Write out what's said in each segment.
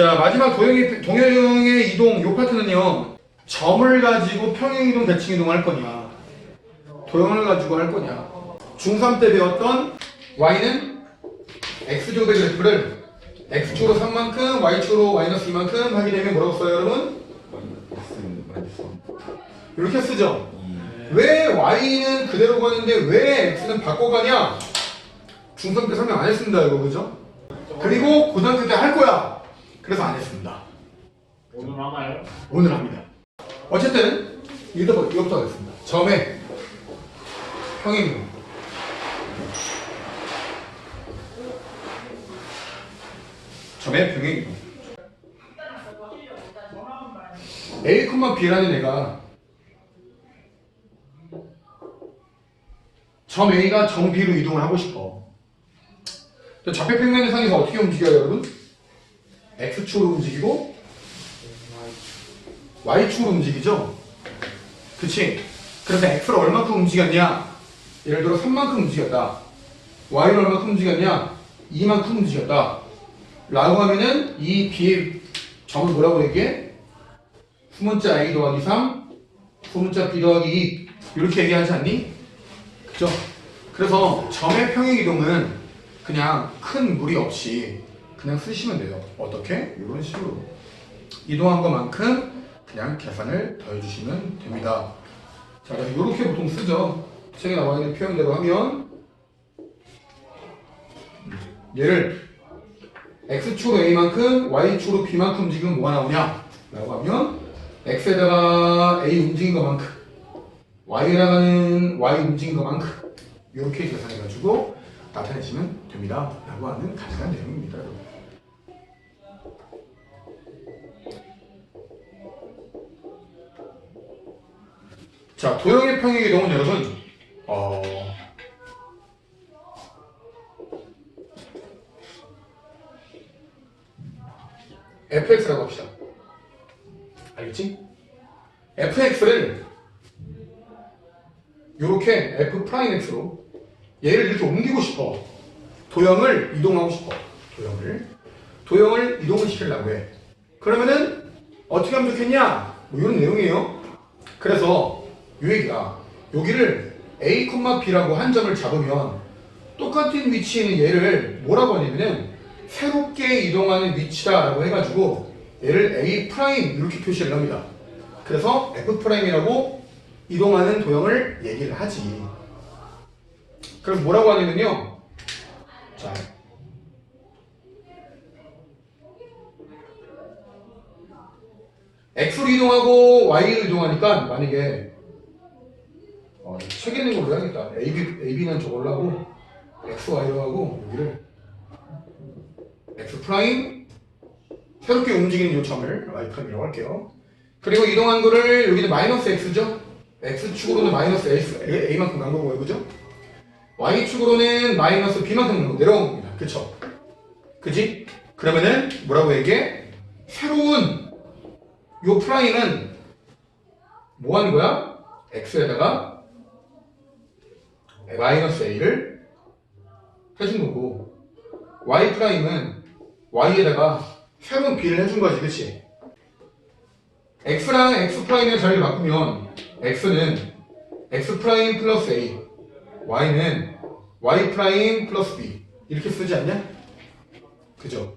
자 마지막 도형의 동형의 이동 요 파트는요. 점을 가지고 평행 이동 대칭 이동을 할 거냐. 도형을 가지고 할 거냐. 중3 때 배웠던 y는 x제곱의 그래프를 x축으로 3만큼 y축으로 마이너스 2만큼 하게 되면 뭐라고 써요 여러분? 이렇게 쓰죠? 왜 y는 그대로 가는데 왜 x는 바꿔가냐? 중3 때 설명 안 했습니다 이거. 그죠? 그리고 고등학교 때할 거야 그래서 안 했습니다 오늘 하나요? 오늘 합니다. 어쨌든 이거부터 이거부터 하겠습니다. 점의 평행 점의 평행 이동. A, B라는 애가 점 A가 점 B로 이동을 하고 싶어. 근데 좌표 평면상에서 어떻게 움직여요, 여러분? X축으로 움직이고 Y축으로 움직이죠? 그치? 그래서 X를 얼마큼 움직였냐? 예를 들어 3만큼 움직였다. Y를 얼마큼 움직였냐? 2만큼 움직였다. 라고 하면은 이 B의 점을 뭐라고 얘기해? 수문자 A 더하기 3, 수문자 B 더하기 2 이렇게 얘기하지 않니? 그죠? 그래서 점의 평행이동은 그냥 큰 무리 없이 그냥 쓰시면 돼요. 어떻게? 이런 식으로. 이동한 것만큼 그냥 계산을 더해주시면 됩니다. 자, 그래서 이렇게 보통 쓰죠. 책에 나와 있는 표현대로 하면 얘를 x축으로 a만큼 y축으로 b만큼 움직이면 뭐가 나오냐? 라고 하면 x에다가 a 움직인 것만큼 y에다가는 y 움직인 것만큼 이렇게 계산해가지고 나타내시면 됩니다. 라고 하는 간단한 내용입니다. 여러분. 자, 도형의 평행 이동은 여러분, 어, fx라고 합시다. 알겠지? fx를 이렇게 f 프라임 x로 얘를 이렇게 옮기고 싶어. 도형을 이동하고 싶어. 도형을. 도형을 이동을 시키려고 해. 그러면은 어떻게 하면 좋겠냐? 뭐 이런 내용이에요. 그래서 이 얘기야. 여기를 A, B라고 한 점을 잡으면 똑같은 위치에 있는 얘를 뭐라고 하냐면은 새롭게 이동하는 위치다라고 해가지고 얘를 A 이렇게 표시를 합니다. 그래서 F 프라임이라고 이동하는 도형을 얘기를 하지. 그럼 뭐라고 하냐면요. 자. X로 이동하고 Y로 이동하니까 만약에 어, 책에 있는 걸로 해야겠다. AB, AB는 저걸로 하고 X, Y로 하고 여기를 X 프라임 새롭게 움직이는 요점을 Y 프라임이라고 할게요. 그리고 이동한 거를 여기는 마이너스 X죠? X축으로는 마이너스 A, A만큼 간 거고요. 그죠? Y축으로는 마이너스 B만큼 간 거, 내려온 겁니다. 그쵸? 그지? 그러면은 뭐라고 얘기해? 새로운 요 프라임은 뭐 하는 거야? X에다가 마이너스 A를 해준 거고 Y 프라임은 Y에다가 새로운 B를 해준 거지 그치? X랑 X 프라임의 자리를 바꾸면 X는 X 프라임 플러스 A Y는 Y 프라임 플러스 B 이렇게 쓰지 않냐? 그죠?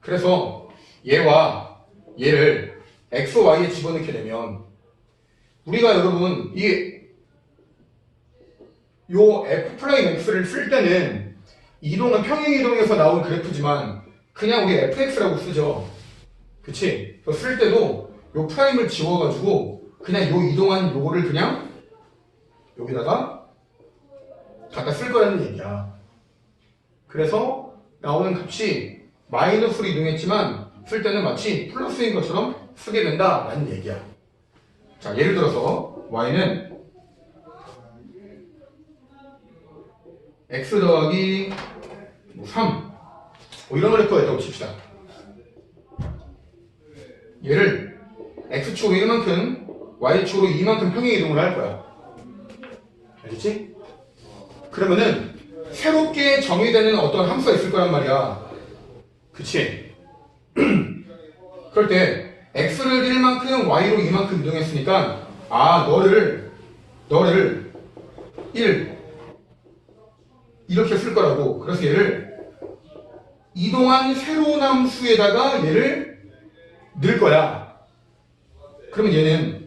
그래서 얘와 얘를 X, Y에 집어넣게 되면 우리가 여러분 이 요 f 프라임 x를 쓸 때는 이동은 평행 이동에서 나온 그래프지만 그냥 우리 fx라고 쓰죠. 그치? 그쓸 때도 요 프라임을 지워가지고 그냥 요 이동한 요거를 그냥 여기다가 갖다 쓸 거라는 얘기야. 그래서 나오는 값이 마이너스로 이동했지만 쓸 때는 마치 플러스인 것처럼 쓰게 된다라는 얘기야. 자, 예를 들어서 y는 x 더하기 뭐 3. 뭐 이런 그래프가 있다고 칩시다. 얘를 x축으로 1만큼, y축으로 2만큼 평행 이동을 할 거야. 알겠지? 그러면은 새롭게 정의되는 어떤 함수가 있을 거란 말이야. 그치? 그럴 때 x를 1만큼 y로 2만큼 이동했으니까 아 너를 너를 1 이렇게 쓸 거라고 그래서 얘를 이동한 세로운 함수에다가 얘를 넣을 거야 그러면 얘는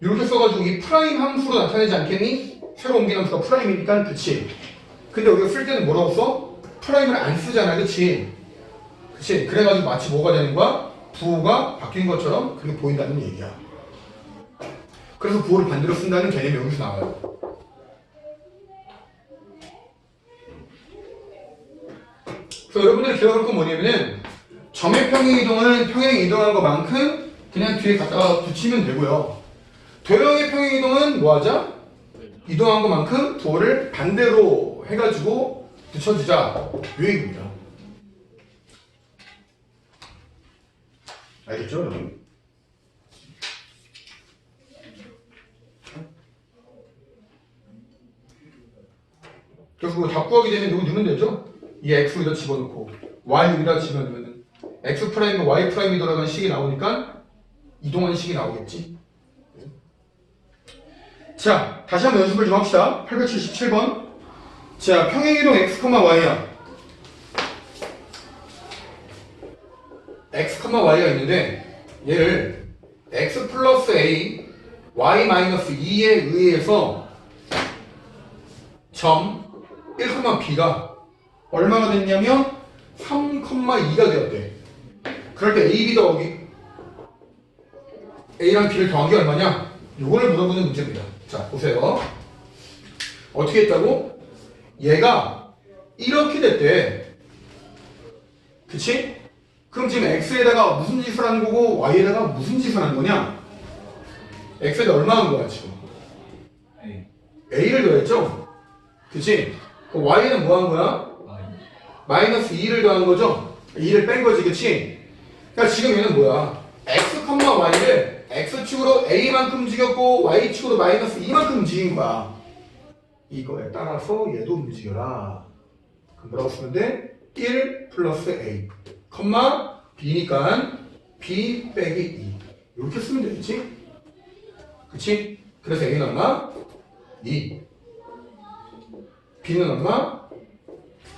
이렇게 써가지고 이 프라임 함수로 나타내지 않겠니? 새로 옮긴 함수가 프라임이니까 그치 근데 우리가 쓸 때는 뭐라고 써? 프라임을 안 쓰잖아 그치 그치 그래가지고 마치 뭐가 되는 거야? 부호가 바뀐 것처럼 그렇게 보인다는 얘기야. 그래서 부호를 반대로 쓴다는 개념이 여기서 나와요. 그래서 여러분들이 기억할 건 뭐냐면은 점의 평행 이동은 평행 이동한 것만큼 그냥 뒤에 갖다가 붙이면 되고요. 도형의 평행 이동은 뭐하자? 이동한 것만큼 부호를 반대로 해가지고 붙여주자. 요 얘기입니다 알겠죠 여러분? 그래서 그거 다 구하게 되면 누구 넣으면 되죠? 이 x 여기다 집어넣고 y 여기다 집어넣으면 x 프라임과 y 프라임이 돌아가는 식이 나오니까 이동하는 식이 나오겠지. 자 다시 한번 연습을 좀 합시다. 877번. 자 평행이동 x, y야 x, y가 있는데 얘를 x 플러스 a y 마이너스 2에 의해서 점 1,b가 얼마가 됐냐면 3,2가 되었대. 그럴 때 A, B 더하기 A랑 B를 더한 게 얼마냐? 요거를 물어보는 문제입니다. 자, 보세요. 어떻게 했다고? 얘가 이렇게 됐대. 그치? 그럼 지금 X에다가 무슨 짓을 하는 거고 Y에다가 무슨 짓을 하는 거냐? X에다 얼마 한 거야, 지금? A. A를 더했죠? 그치? 그럼 Y는 뭐 한 거야? 마이너스 2를 더한 거죠? 2를 뺀 거지, 그치? 그러니까 지금 얘는 뭐야? x, y를 x축으로 a만큼 움직였고 y축으로 마이너스 2만큼 움직인 거야. 이거에 따라서 얘도 움직여라. 그럼 뭐라고 쓰면 돼? 1 플러스 a, 컴마 b니까 b 빼기 2. 이렇게 쓰면 되겠지? 그치? 그래서 a는 얼마? 2. b는 얼마?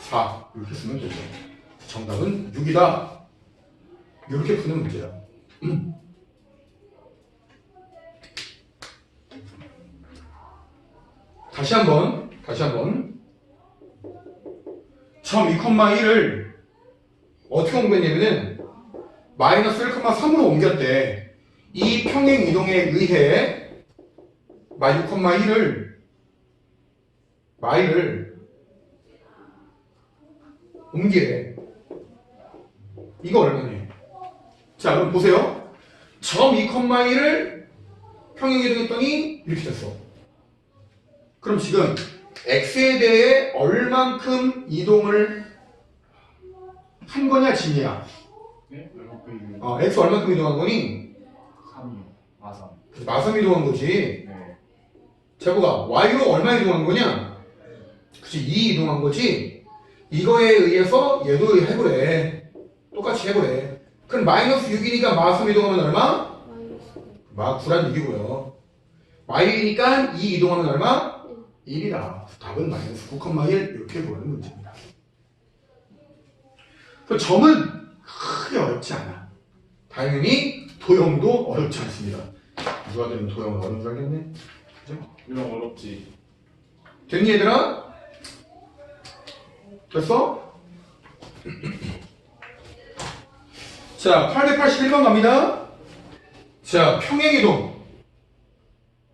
4 이렇게 쓰면 되죠. 정답은 6이다. 이렇게 푸는 문제야. 다시 한번 다시 한번 점 2,1을 어떻게 옮겼냐면은 마이너스 1,3으로 옮겼대. 이 평행 이동에 의해 마 6,1을 마이를 옮기래. 이거 얼마니? 자, 그럼 보세요. 점 2,1을 평행 이동했더니 이렇게 됐어. 그럼 지금 x에 대해 얼만큼 이동을 한 거냐, 진이야? 네? 얼마큼 어, x 얼만큼 이동한 거니? 3이요. 아, 3. 그래서 마삼 이동한 거지. 네. 제보가 y로 얼마 이동한 거냐? 그치, 2 이동한 거지. 이거에 의해서 얘도 해보래. 똑같이 해보래. 그럼 마이너스 6이니까 마3 이동하면 얼마? 마 9란 얘기고요. y니까 2 이동하면 얼마? 1이다. 답은 마이너스 9,1 이렇게 보는 문제입니다. 그 점은 크게 어렵지 않아. 당연히 도형도 어렵지 않습니다. 누가 되면 도형은 어려운 줄 알겠네. 그죠? 이런 어렵지. 됐니 얘들아? 됐어? 자, 881번 갑니다. 자, 평행이동.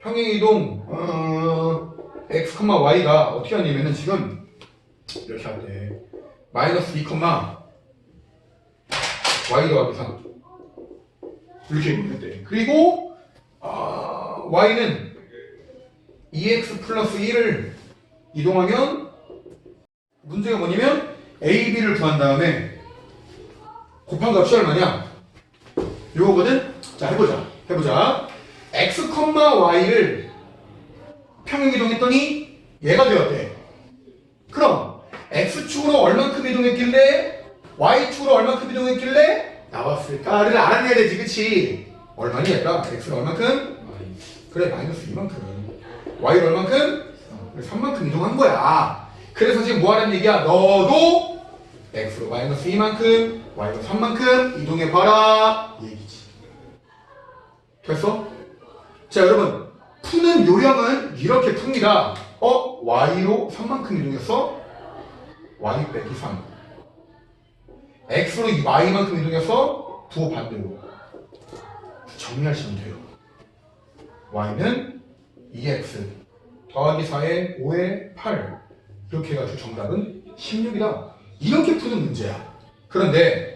평행이동, 어, x, y가 어떻게 하냐면은 지금 이렇게 하면 돼. 마이너스 2, y 더하기 3. 이렇게 이동했대. 그리고, 아, y는 2x 플러스 1을 이동하면 문제가 뭐냐면 a, b를 구한 다음에 곱한 값이 얼마냐? 요거거든? 자 해보자 해보자 x, y를 평행 이동했더니 얘가 되었대. 그럼 x축으로 얼만큼 이동했길래 y축으로 얼만큼 이동했길래 나왔을까를 알아내야 되지, 그치? 얼마니 얘가? x는 얼만큼? 그래, 마이너스 2만큼. y를 얼만큼? 3만큼 이동한 거야. 그래서 지금 뭐 하는 얘기야? 너도 x로 마이너스 2만큼, y로 3만큼 이동해봐라. 이 얘기지. 됐어? 자, 여러분. 푸는 요령은 이렇게 풉니다. 어? y로 3만큼 이동했어? y 빼기 3. X로 y만큼 이동했어? 부호 반대로. 정리하시면 돼요. y는 2x 더하기 4에 5에 8 이렇게 해가지고 정답은 16이다. 이렇게 푸는 문제야. 그런데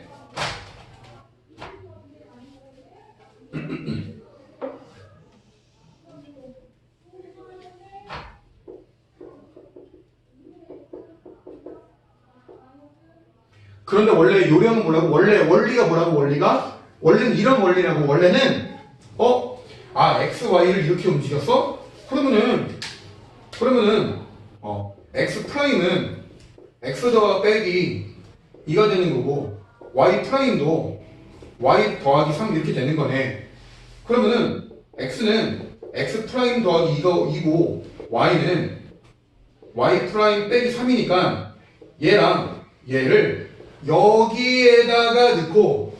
그런데 원래 요령은 뭐라고? 원래 원리가 뭐라고 원리가? 원래는 이런 원리라고 원래는 어? 아 x, y를 이렇게 움직였어? 그러면은 그러면은 어 x 프라임은 x 더하 빼기 2가 되는 거고 y 프라임도 y 더하기 3 이렇게 되는 거네. 그러면은 x는 x 프라임 더하기 2가 2고 y는 y 프라임 빼기 3이니까 얘랑 얘를 여기에다가 넣고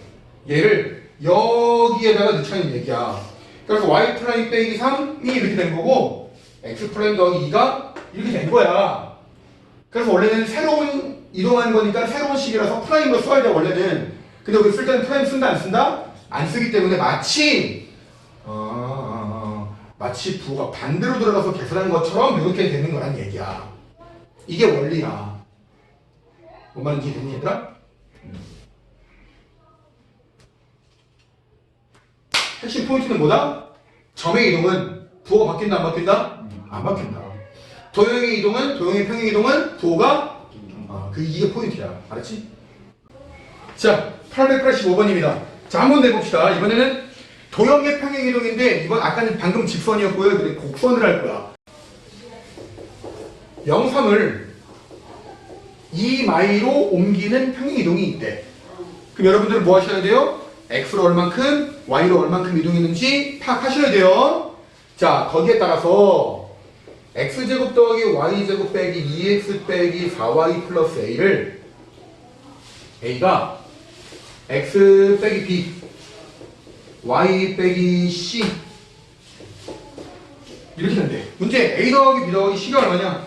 얘를 여기에다가 넣자는 얘기야. 그래서 y 프라임 빼기 3이 이렇게 된 거고 x 프라임 더하기 2가 이렇게 된 거야. 그래서 원래는 새로운 이동하는 거니까 새로운 식이라서 프라임으로 써야 돼 원래는. 근데 여기 쓸 때는 프라임 쓴다 안 쓴다? 안 쓰기 때문에 마치 어, 마치 부호가 반대로 들어가서 계산한 것처럼 이렇게 되는 거란 얘기야. 이게 원리야. 뭔 말인지 얘들아? 핵심 포인트는 뭐다? 점의 이동은 부호가 바뀐다 안 바뀐다? 안 바뀐다. 도형의 이동은 도형의 평행 이동은 부호가 아, 그 이게 포인트야. 알았지? 자, 885번입니다. 자, 한번 내봅시다. 이번에는 도형의 평행 이동인데 이번 아까는 방금 직선이었고요. 근데 곡선을 할 거야. 0,3을 2마이로 옮기는 평행 이동이 있대. 그럼 여러분들은 뭐 하셔야 돼요? x로 얼만큼, y로 얼만큼 이동했는지 파악하셔야 돼요. 자, 거기에 따라서 x제곱 더하기 y제곱 빼기 2x 빼기 4y 플러스 a를 a가 x 빼기 b, y 빼기 c 이렇게 된대. 문제 a 더하기 b 더하기 c가 얼마냐?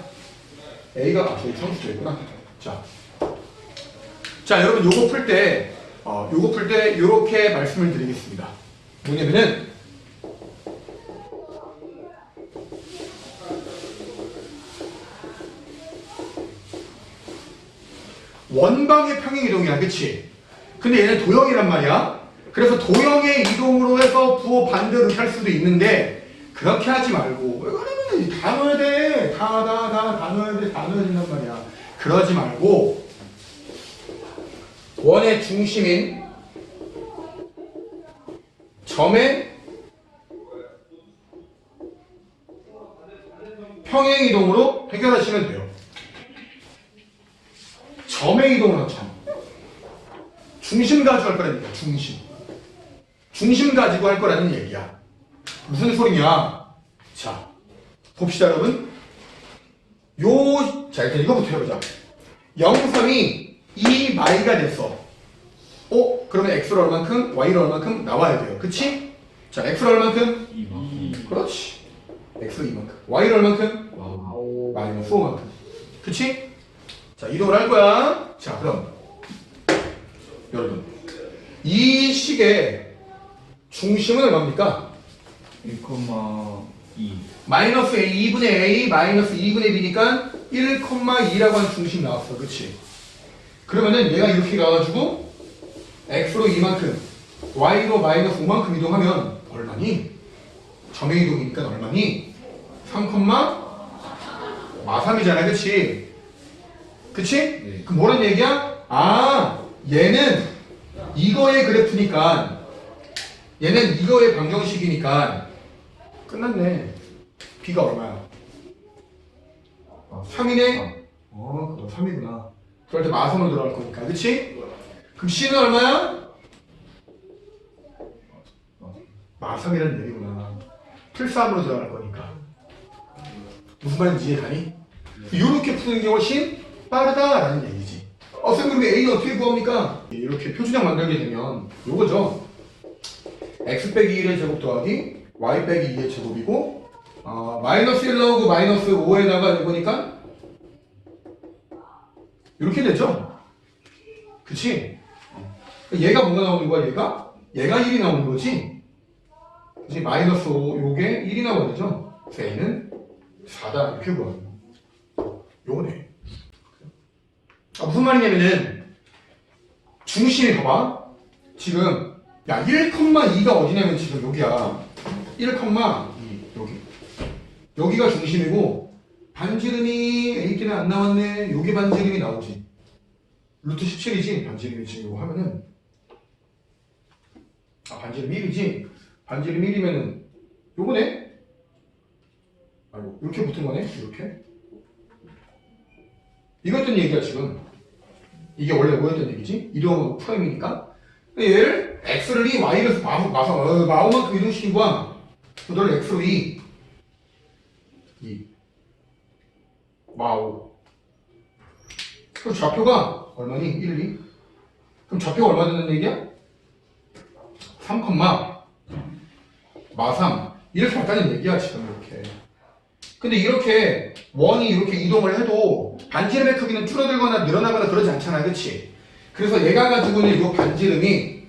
a가 아, 저기 상수죠 있구나. 자, 자 여러분 요거 풀 때, 어, 요거 풀때 요렇게 말씀을 드리겠습니다. 뭐냐면은 원방의 평행 이동이야, 그치? 근데 얘는 도형이란 말이야. 그래서 도형의 이동으로 해서 부호 반대로 이렇게 할 수도 있는데 그렇게 하지 말고 왜 그러면 다 넣어야 돼. 다, 다, 다, 다 넣어야 돼. 다 넣어야 된단 말이야. 그러지 말고 원의 중심인 점의 평행 이동으로 해결하시면 돼요. 점의 이동으로 점. 중심 가지고 할 얘기야. 중심. 중심 가지고 할 거라는 얘기야. 무슨 소리냐? 자, 봅시다, 여러분. 요, 자, 일단 이거부터 해보자. 0선이 2 마이가 됐어. 어? 그러면 x로 얼만큼, y로 얼만큼 나와야 돼요. 그치? 자, x로 얼만큼? 2만 그렇지. x로 2만큼. y로 얼만큼? 와우 마이너스 5만큼. 그치? 자, 이동을 할 거야. 자, 그럼. 여러분. 이 식의 중심은 얼마입니까? 1,2 마이너스 a 2분의 a 마이너스 2분의 b니까 1,2라고 하는 중심 나왔어. 그치? 그러면은 얘가 이렇게 가가지고 x로 2만큼 y로 마이너스 5만큼 이동하면 얼마니? 점의 이동이니까 얼마니? 3, 마3이잖아. 그치? 그치? 네. 그럼 뭐란 얘기야? 아, 얘는 이거의 그래프니까 얘는 이거의 방정식이니까 끝났네. b가 얼마야? 어, 3이네? 어, 그거 3이구나. 그럴 때 마삼으로 들어갈 거니까, 그치? 그럼 C는 얼마야? 마삼이라는 얘기구나. 풀삼으로 들어갈 거니까. 무슨 말인지 이해가니? 이렇게 푸는 게 훨씬 빠르다라는 얘기지. 어, 선생님, 그럼 A는 어떻게 구합니까? 이렇게 표준형 만들게 되면 요거죠. x 빼기 1의 제곱 더하기 y 빼기 2의 제곱이고 어, 마이너스 1 나오고 마이너스 5에다가 이거니까 이렇게 되죠? 그치? 얘가 뭐가 나오는 거야 얘가? 얘가 1이 나오는 거지? 그치? 마이너스 5 요게 1이 나와야 되죠? 그래서 A는 4다 이렇게 구하는 거 요거네 아, 무슨 말이냐면은 중심이 봐봐 지금 야 1,2가 어디냐면 지금 여기야 1,2 여기. 여기가 중심이고 반지름이 A 때는 안 나왔네. 여기 반지름이 나오지. 루트 17이지? 반지름이 지금 이거 하면은. 아 반지름 1이지? 반지름 1이면은 요거네? 아이고 이렇게 붙은 거네? 이렇게? 이것던 얘기야 지금. 이게 원래 뭐였던 얘기지? 이동하고 프라임이니까. 얘를 x를 2, y를 마, 마사, 어, 마오만큼 이동시킨 거야 그걸 x로 2 2 마오 그럼 좌표가 얼마니? 1, 2 그럼 좌표가 얼마 되는 얘기야? 3, 마3 이렇게 왔다는 얘기야 지금 이렇게. 근데 이렇게 원이 이렇게 이동을 해도 반지름의 크기는 줄어들거나 늘어나거나 그러지 않잖아 그치? 그래서 얘가 가지고 있는 이 반지름이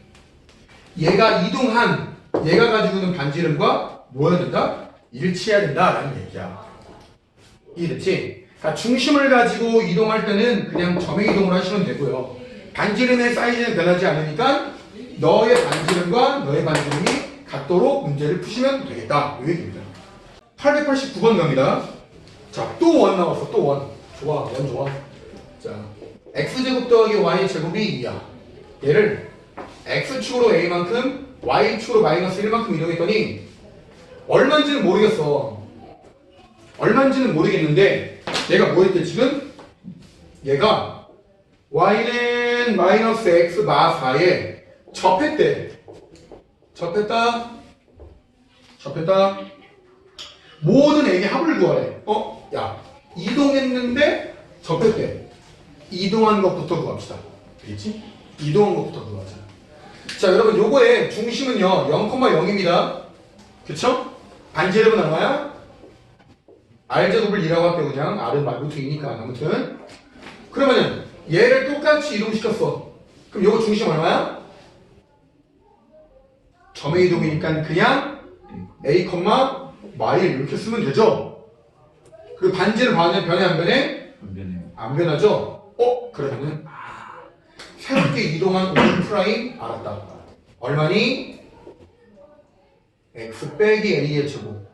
얘가 이동한 얘가 가지고 있는 반지름과 뭐여야 된다? 일치해야 된다라는 얘기야. 이해됐지? 그러니까 중심을 가지고 이동할 때는 그냥 점의 이동을 하시면 되고요. 반지름의 사이즈는 변하지 않으니까 너의 반지름과 너의 반지름이 같도록 문제를 푸시면 되겠다. 이 얘기입니다. 889번 갑니다. 자 또 원 나왔어 또 원. 좋아 원 좋아. 자 x제곱 더하기 y제곱이 2야. 얘를 x축으로 a만큼 y축으로 마이너스 1만큼 이동했더니 얼마인지는 모르겠어. 얼마인지는 모르겠는데 얘가 뭐 했대 지금? 얘가 y는 마이너스 x 마 4에 접했대. 접했다? 접했다? 모든 애기 합을 구하래. 어? 야 이동했는데 접했대. 이동한 것부터 구합시다. 알겠지? 이동한 것부터 구하자 자 여러분 요거의 중심은요 0,0입니다 그쵸? 반지름은 얼마야? R제곱을 2라고 할게요 그냥 R은 말루트 2니까 아무튼 그러면은 얘를 똑같이 이동시켰어 그럼 요거 중심 얼마야? 점의 이동이니까 그냥 A, Y를 이렇게 쓰면 되죠? 그리고 반지름 반은 변해 안 변해? 안 되네요. 안 변하죠? 어? 그러면은 아, 새롭게 이동한 O 프라임 알았다. 얼마니? x 빼기 a의 제곱.